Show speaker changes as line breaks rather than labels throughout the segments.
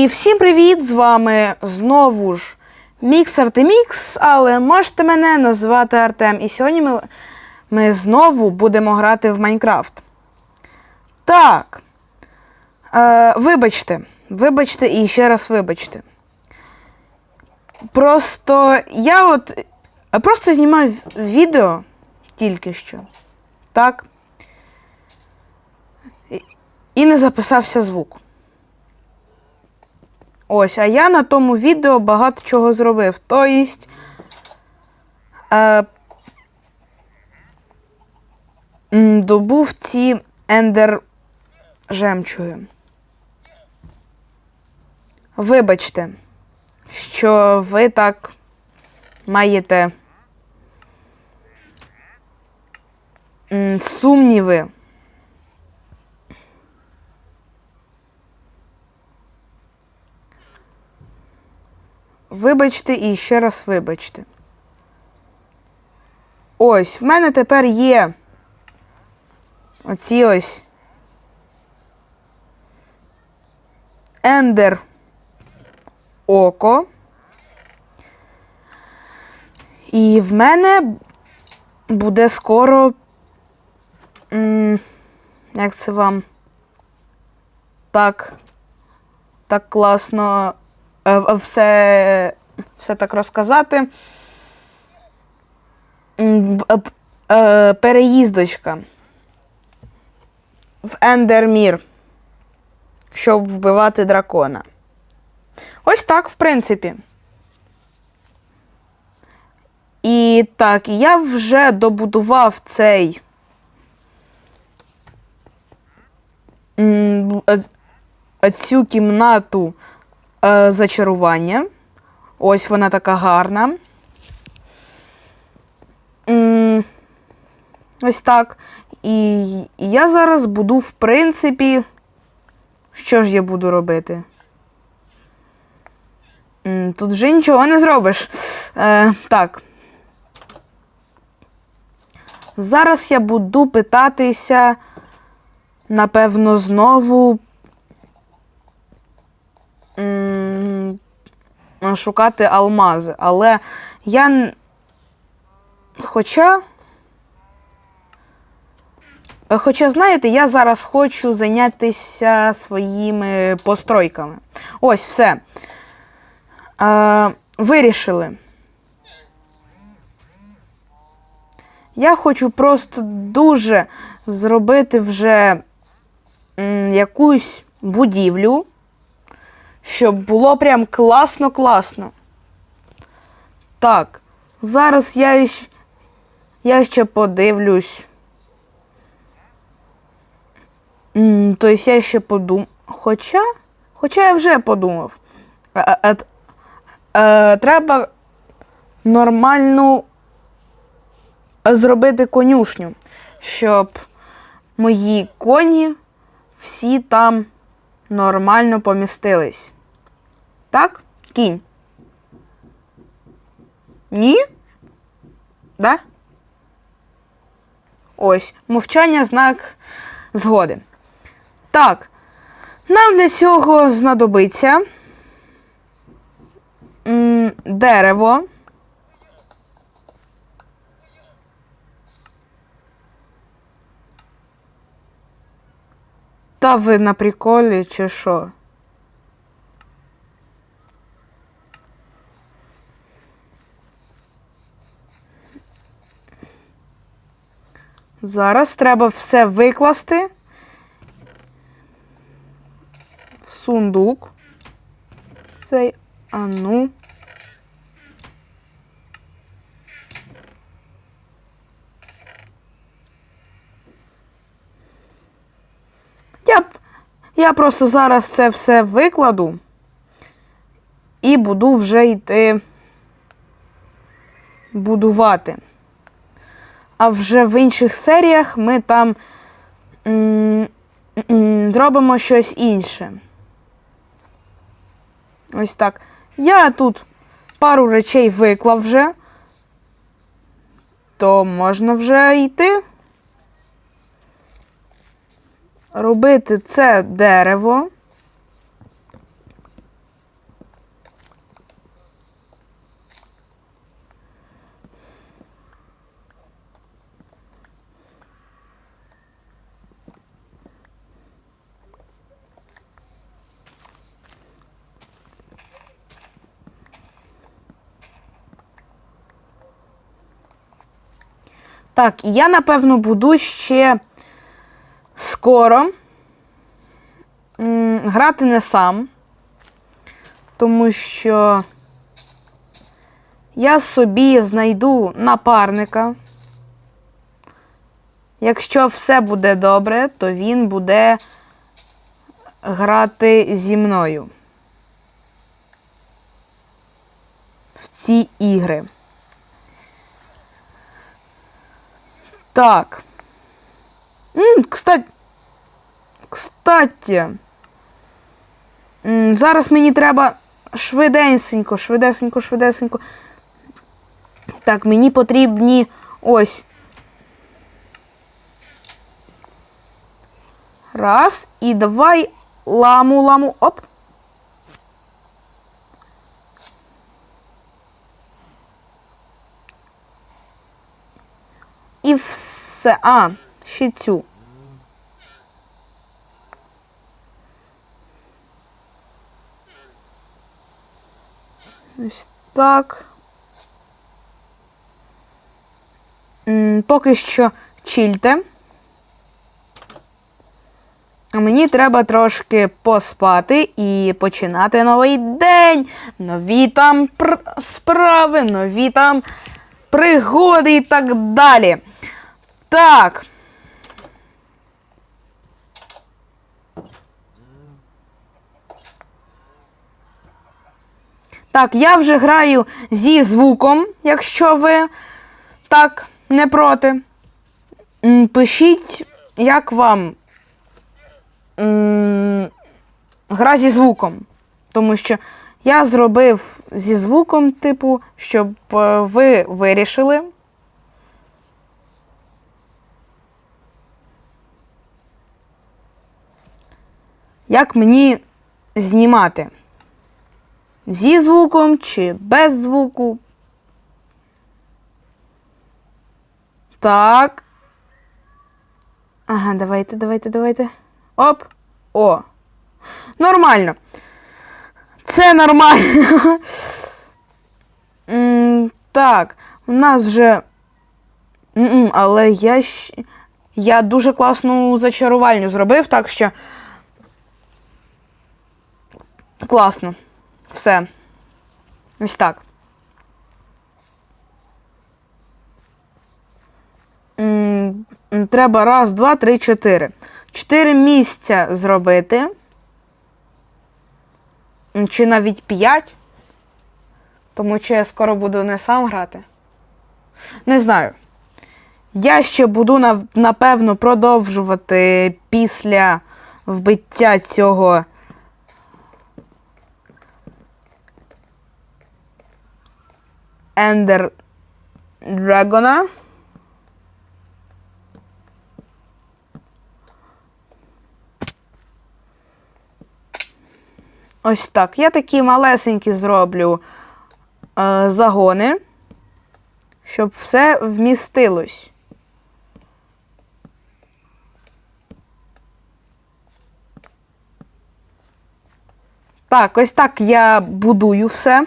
І всім привіт! З вами знову ж Мікс Артемікс, але можете мене назвати Артем. І сьогодні ми, ми знову будемо грати в Майнкрафт. Так. Е, вибачте. Вибачте і ще раз вибачте. Просто я от просто знімав відео тільки що. Так. І не записався звук. Ось, а я на тому відео багато чого зробив. Тобто. Е, добув ці ендер жемчуги. Вибачте, що ви так маєте сумніви. Вибачте і ще раз вибачте. Ось, в мене тепер є оці ось Ендер Око. І в мене буде скоро. м, Як це вам? Так. Так класно все, все так розказати. Е, Переїздочка в Ендермір, щоб вбивати дракона. Ось так, в принципі. І так, я вже добудував цей. е, е, Цю кімнату е, зачарування. Ось вона така гарна. Ось так. І я зараз буду, в принципі. Що ж я буду робити? Тут вже нічого не зробиш. Е, так. Зараз я буду питатися, напевно, знову м, шукати алмази. Але я. Хоча. Хоча, знаєте, я зараз хочу зайнятися своїми постройками. Ось все. Е, вирішили. Я хочу просто дуже зробити вже якусь будівлю, щоб було прям класно-класно. Так, зараз я, іщ- я ще подивлюсь. Тобто я ще подумав. Хоча. Хоча я вже подумав. Е, е, е, треба нормальну зробити конюшню, щоб мої коні всі там нормально помістились. Так? Кінь? Ні? Да? Ось, мовчання знак згоди. Так, нам для цього знадобиться дерево. Та ви на приколі чи що? Зараз треба все викласти в сундук. Цей ану. Я, б- я просто зараз це все викладу і буду вже йти будувати. А вже в інших серіях ми там зробимо щось інше. Ось так. Я тут пару речей виклав вже, то можна вже йти робити це дерево. Так, я, напевно, буду ще скоро м, грати не сам, тому що я собі знайду напарника. Якщо все буде добре, то він буде грати зі мною в ці ігри. Так. М, кстати. Кстати. М, зараз мені треба швидесенько, швидесенько, швидесенько. Так, мені потрібні ось. Раз. І давай ламу, ламу. Оп. І все. А, ще цю. Ось так. Поки що чільте. А мені треба трошки поспати і починати новий день. Нові там пр- справи, нові там пригоди і так далі. Так. Так, я вже граю зі звуком, якщо ви так не проти. Пишіть, як вам гра зі звуком. Тому що я зробив зі звуком, типу, щоб е, ви вирішили. Як мені знімати? Зі звуком чи без звуку? Так. Ага, давайте, давайте, давайте. Оп. О. Нормально. Це нормально. Так, у нас вже. Але я я дуже класну зачарувальню зробив, так що. Класно. Все. Ось так. Треба раз, два, три, чотири. Чотири місця зробити. Чи навіть п'ять. Тому що я скоро буду не сам грати. Не знаю. Я ще буду напевно продовжувати після вбиття цього. Ендер Драгона. Ось так. Я такі малесенькі зроблю е, загони, щоб все вмістилось. Так, ось так я будую все.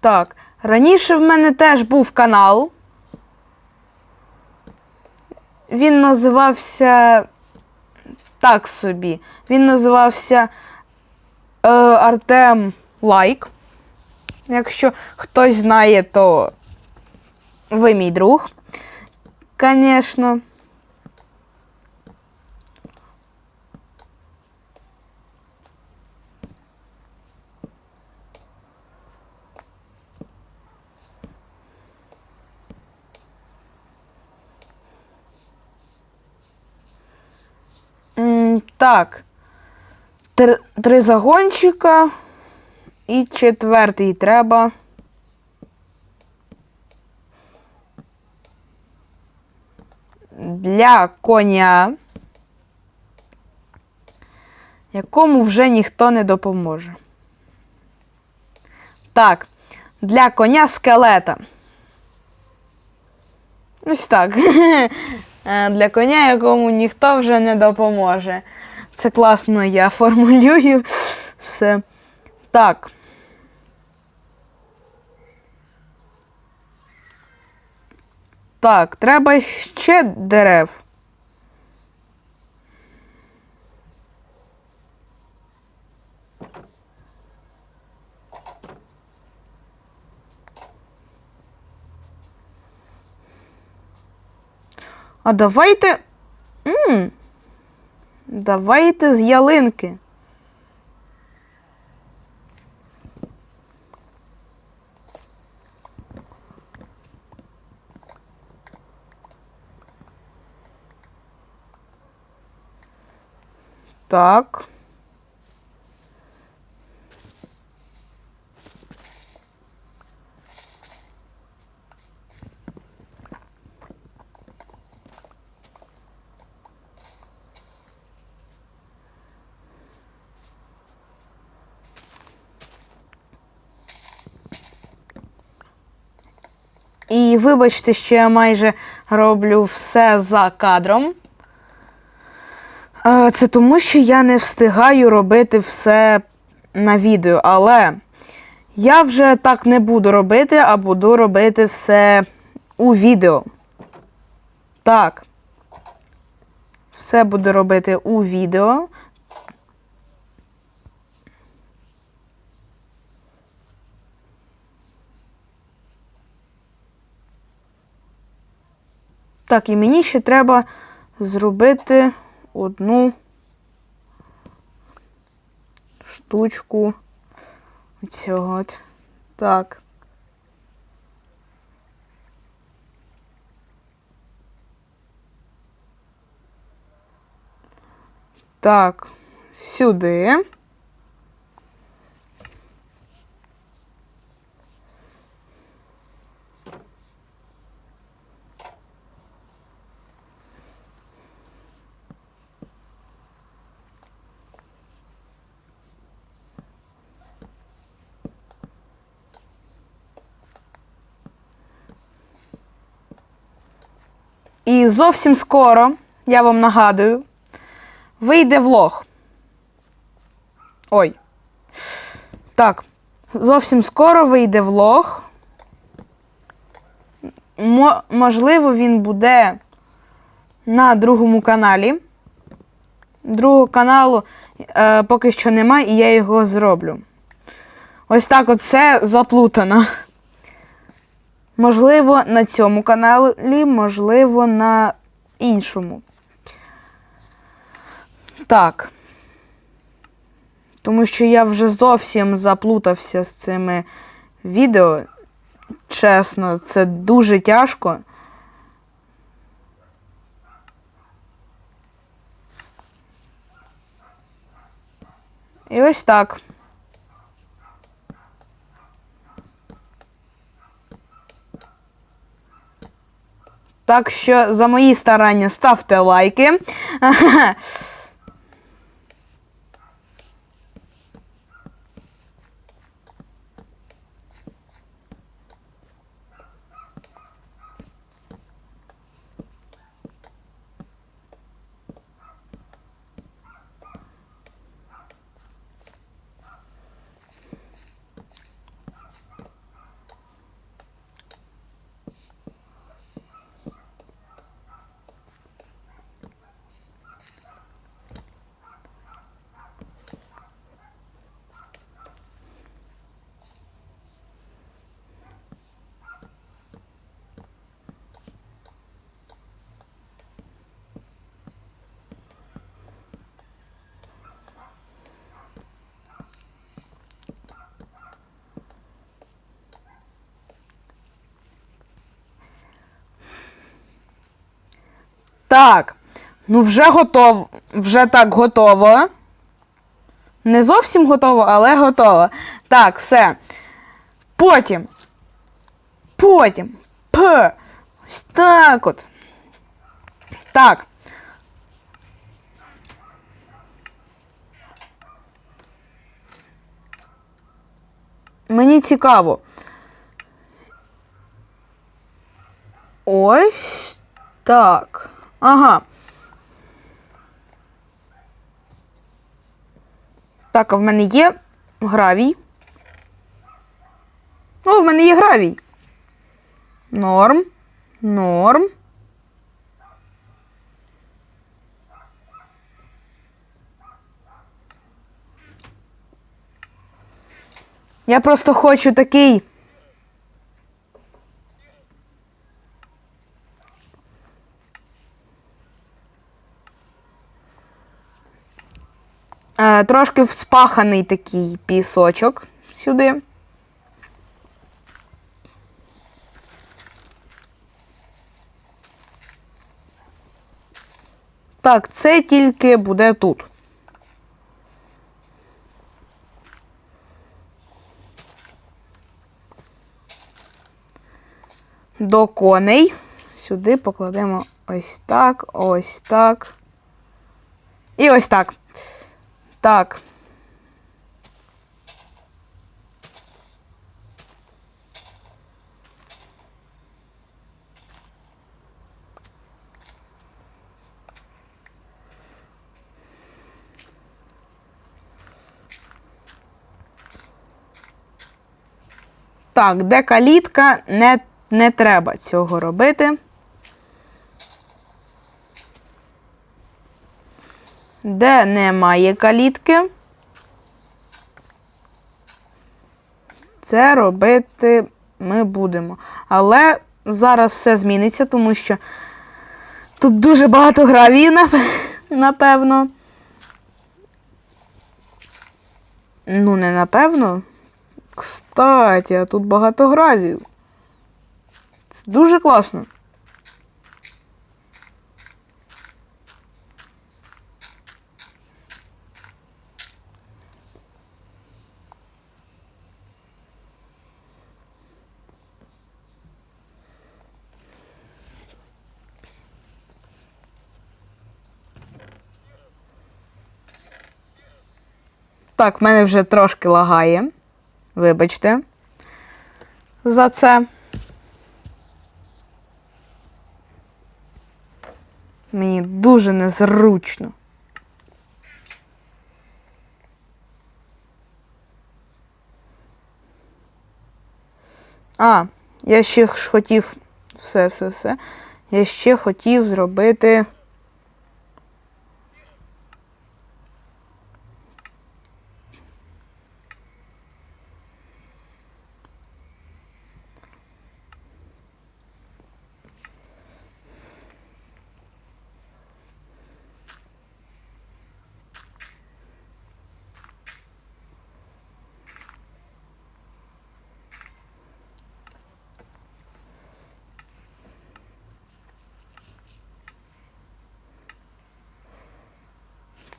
Так, раніше в мене теж був канал. Він називався так собі. Він називався е, Артем Лайк. Якщо хтось знає, то ви мій друг. Звісно. М, Так. Три, три загончика. І четвертий треба. Для коня, якому вже ніхто не допоможе. Так, для коня скелета. Ось так. Е, Для коня, якому ніхто вже не допоможе. Це класно я формулюю все. Так. Так, треба ще дерев. А давайте. м давайте з ялинки. Так. І вибачте, що я майже роблю все за кадром. Е, Це тому, що я не встигаю робити все на відео, але я вже так не буду робити, а буду робити все у відео. Так. Все буду робити у відео. Так, і мені ще треба зробити одну штучку цього. От. Так. Так, сюди. І зовсім скоро, я вам нагадую, вийде влог. Ой. Так. Зовсім скоро вийде влог. Мо- можливо, він буде на другому каналі. Другого каналу е, поки що немає, і я його зроблю. Ось так все заплутано. Можливо, на цьому каналі, можливо, на іншому. Так. Тому що я вже зовсім заплутався з цими відео. Чесно, це дуже тяжко. І ось так. Так що за мої старання ставте лайки. Так. Ну, вже готово. Вже так готово. Не зовсім готово, але готово. Так, все. Потім. Потім. П. Ось так от. Так. Мені цікаво. Ось так. Ага. Так, а в мене є гравій. О, в мене є гравій. Норм. Норм. Я просто хочу такий. Трошки вспаханий такий пісочок сюди. Так, це тільки буде тут. До коней. Сюди покладемо ось так, ось так. І ось так. Так. Так, де калітка, не, не треба цього робити. Де немає калітки, це робити ми будемо. Але зараз все зміниться, тому що тут дуже багато гравію, напевно. Ну, не напевно. Кстати, а тут багато гравію. Це дуже класно. Так, в мене вже трошки лагає. Вибачте. За це. Мені дуже незручно. А, я ще хотів. Все, все, все. Я ще хотів зробити.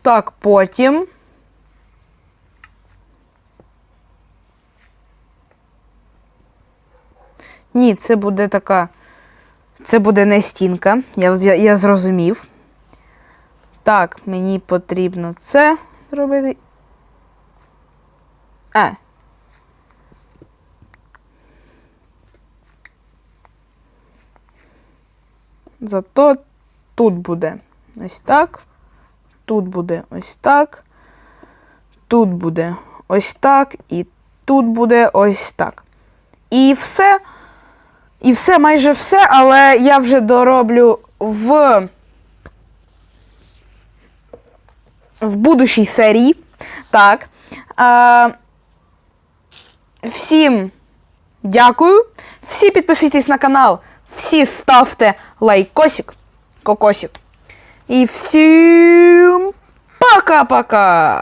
Так, потім. Ні, це буде така. Це буде не стінка. Я, я, я зрозумів. Так, мені потрібно це зробити. А. Зато тут буде ось так. Тут буде ось так. Тут буде ось так. І тут буде ось так. І все. І все, майже все, але я вже дороблю в. В будущій серії. Так. А, всім дякую. Всі підписуйтесь на канал. Всі ставте лайкосик, кокосик. І всім пока-пока!